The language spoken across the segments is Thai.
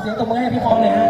เสียงตรงมือให้พี่ปองหน่อยฮะ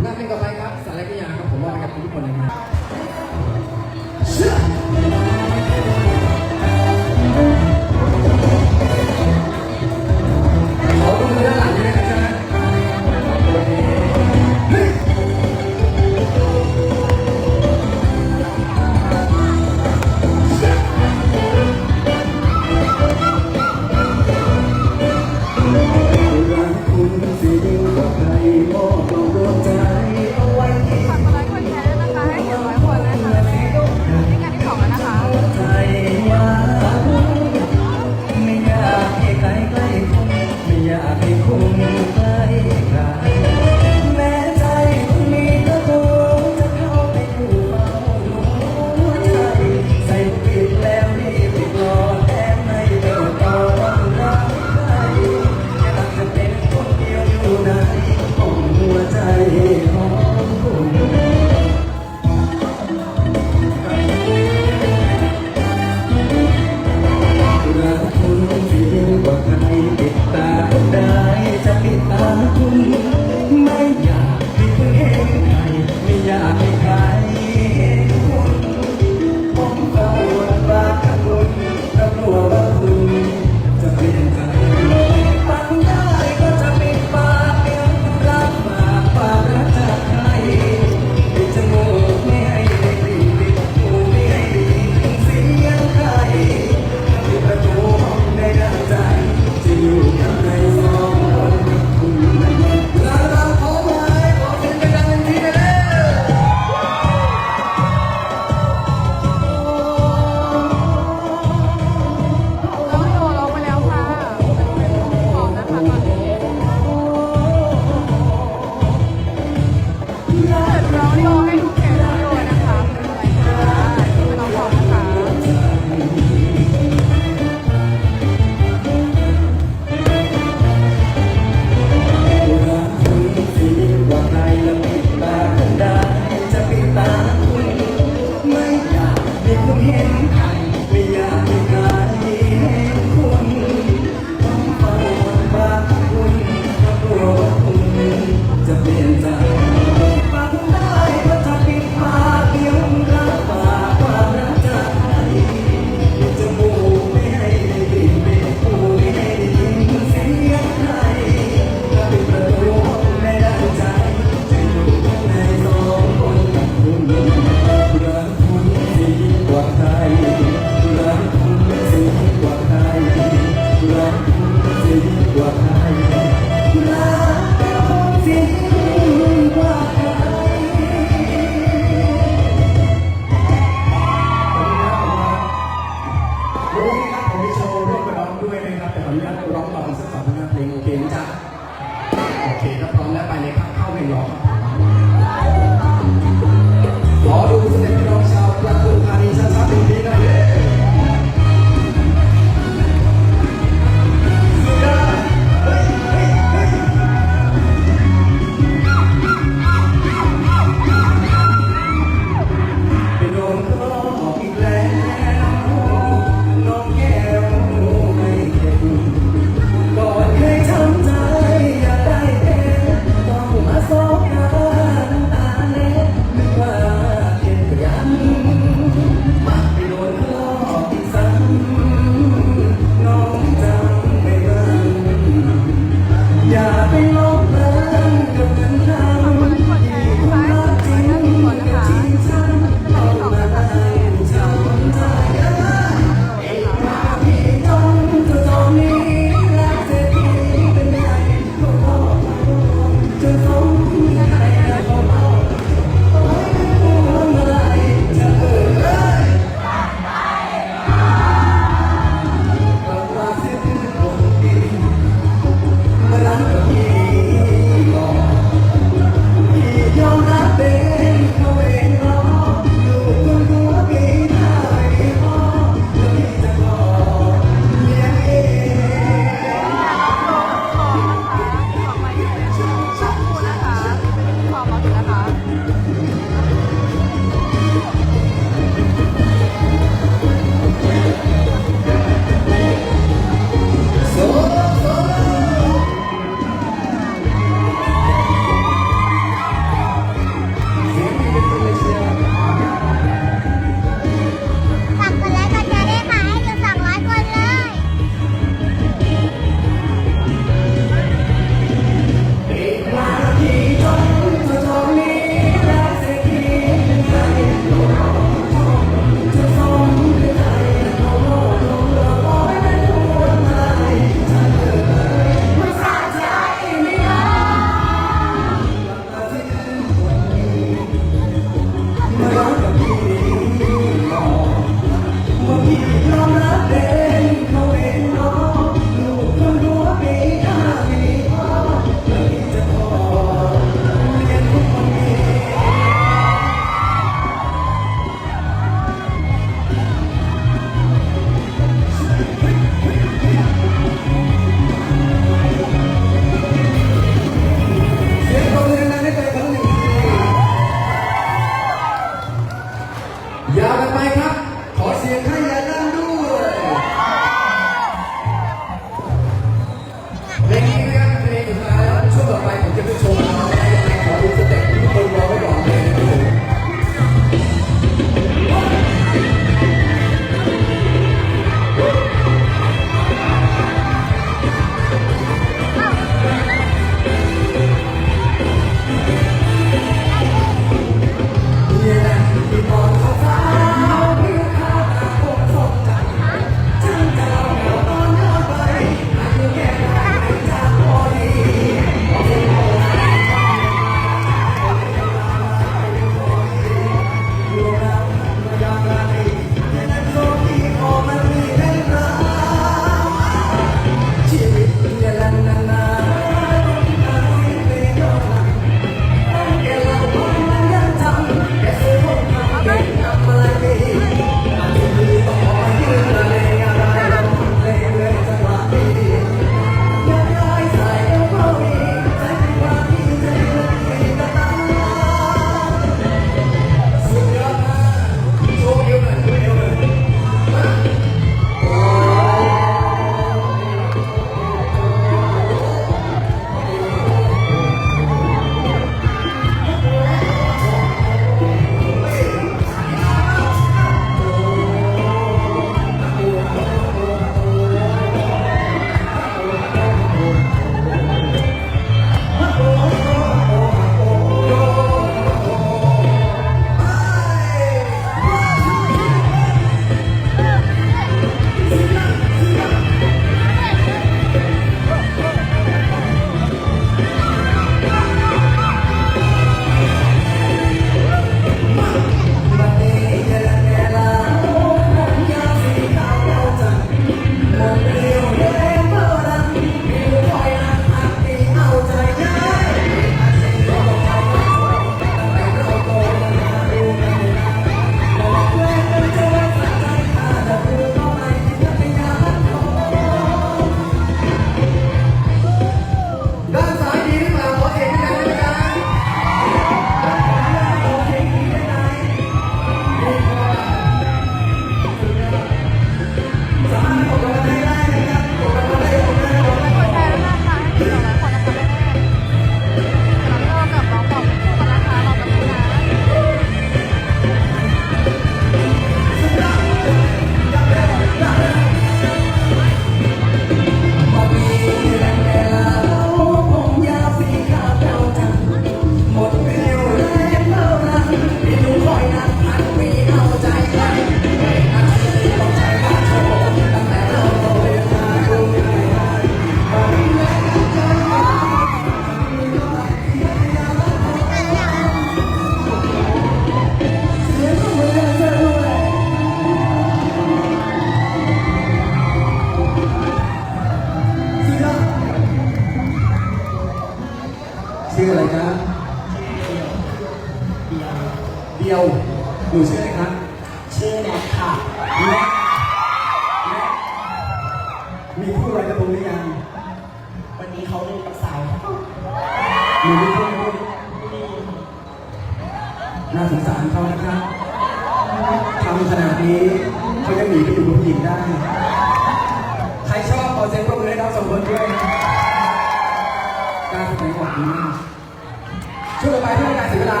ช่วงต่อไปที่เป็นการเสียเวลา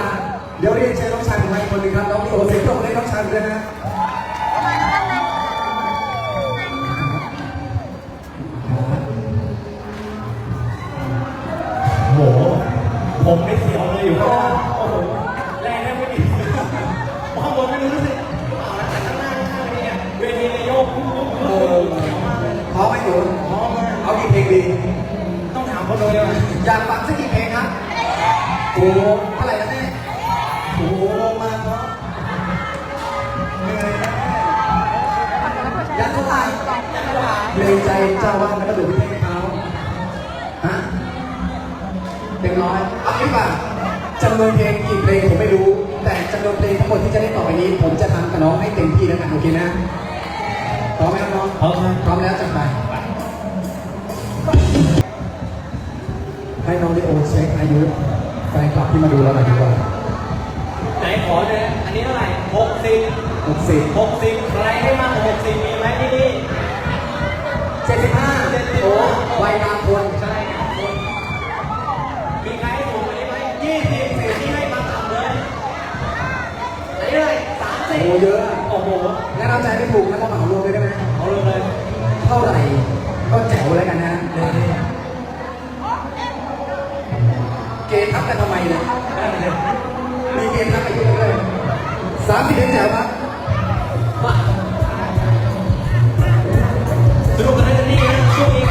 เดี๋ยวเรียนเชิญน้องชายของเราอีกคนหนึ่งครับ น้องโตเสียงปรบมือให้น้องชายด้วยนะโห ผมไม่เสียวเลยอยู่ข้างล่างโอ้โห แรงแทบไม่มีข้างบนไม่รู้สึกเอาละแต่ข้างล่าข้างนี้เนี่ยเวทีเลยโยกปุ๊บปุ๊บเอปุ๊บอเสียวมากเลยพร้อมไหมหนูพร้อมมากเอากี่เพลงดี ต้องถามคนเลยวอยากฟังสักกี่เพลง โอ้โหเท่าไหร่นะแม่โอ้โหมาเพราะเหนื่อยนะอยากเท่าไหร่เพลงใจเจ้าว่าแล้วก็ดูที่เพลงเขาฮะเพลงร้อยเอางี้ดีกว่าจำนวนเพลงกี่เพลงผมไม่รู้ แต่จำนวนเพลงทั้งหมดที่จะได้ต่อไปนี้ ผมจะทำกับน้องให้เต็มที่แล้วกันโอเคนะพร้อมไหมครับน้องพร้อมครับ พร้อมแล้วจัดไปให้น้องดิโอเช็คอายุ แฟนคลับที่มาดูเราหน่อยดีกว่าไหนขอเลยอันนี้เท่าไหร่หกสิบหกสิบหกสิบใครให้มากกว่าหกสิบมีไหมที่นี่เจ็ดสิบห้าโอ้วัยกลางคนใช่ครับคุณมีใครให้ผมไหมไหมยี่สิบสิบที่ให้มาต่ำเลยไหนเลยสามสิบโอ้เยอะโอ้โหงั้นเราใจไม่ถูกงั้นเราเหมารวมเลยได้ไหมเอาเลยเลย เท่าไหร่ก็แจ๋วแล้วกันนะ เกณฑ์ทับกันทำไมเนี่ยมีเกณฑ์ทับอายุกันเลยสามสิบเอ็ดแจ๋วครับสนุกกันเลยนี่นะช่วงนี้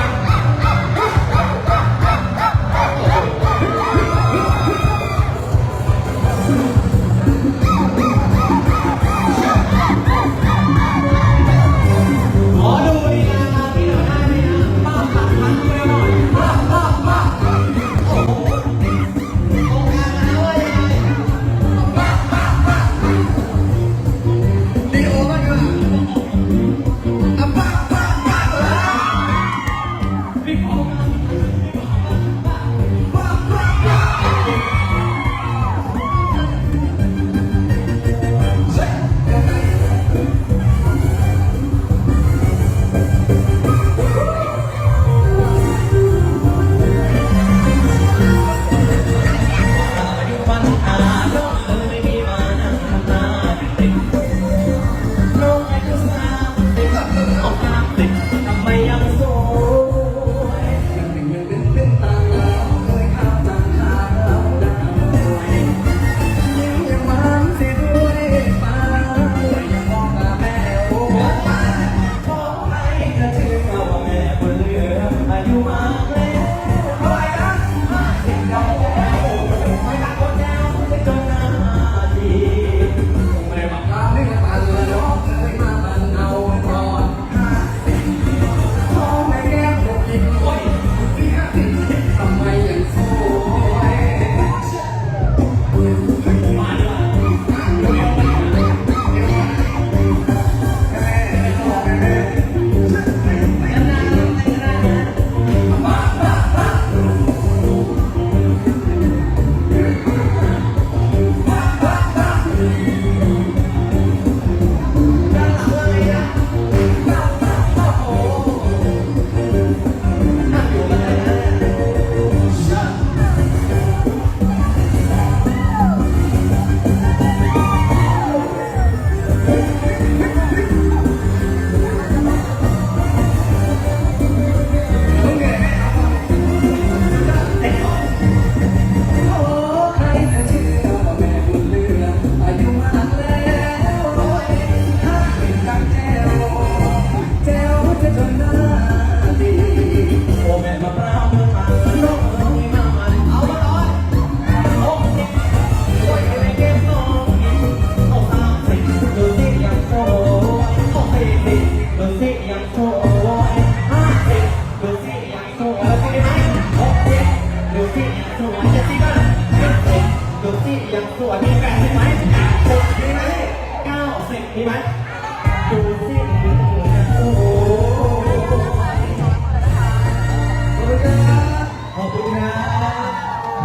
ขอบคุณครับ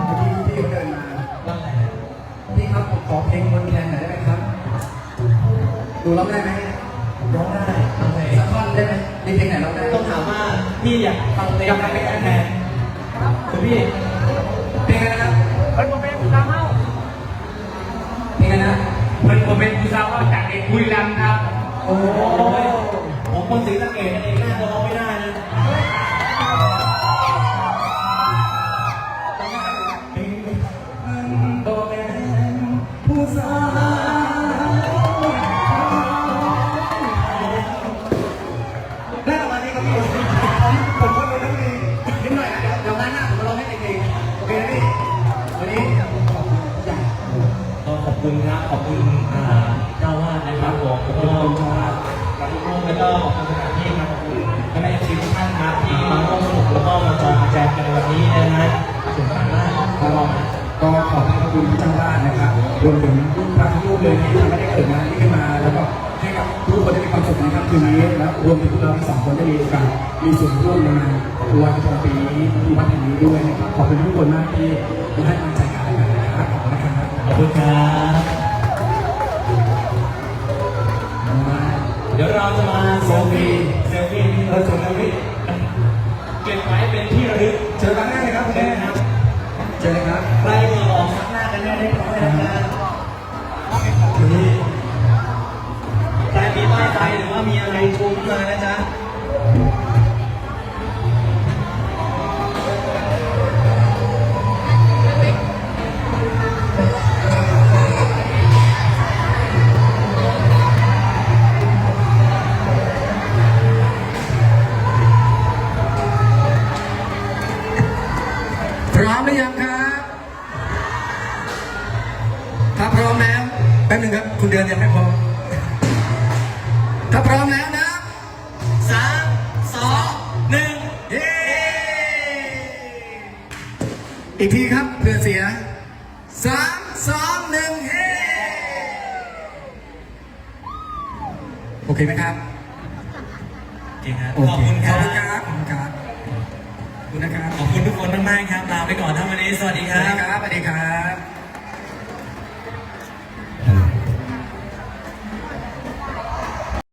เมื่อกี้พี่เขาเดินมาว่าไงพี่ครับผมขอเพลงมนต์แคนหน่อยได้ไหมครับดูร้องได้ไหมร้องได้ทำไงสักท่อนได้ไหมมีเพลงไหนร้องได้ต้องถามว่าพี่อยากฟังเพลงอะไรเป็นแทนคือพี่เพลงอะไรนะครับมันโมเมนต์ผู้สาวเมาเพลงอะไรนะมันโมเมนต์ผู้สาวเมาจากเด็กบุรีรัมย์ครับโอ้โหโอ้ยผมคนศรีสะเกษเองน่าจะร้องไม่ได้ มีส่วนร่วมในงานลอยกระทงปีนี้ที่วัดแห่งนี้ด้วยนะครับขอบคุณทุกคนมากที่มาให้กำลังใจกันและกันนะครับขอบคุณนะครับขอบคุณครับ ร้อมหรือยังครับถ้าพร้อมแล้วแป๊บหนึงครับ คุณเดือนยังไม่พร้อมถ้าพร้อมแล้วนะสามสองหนึ่งเย้อีกทีครับ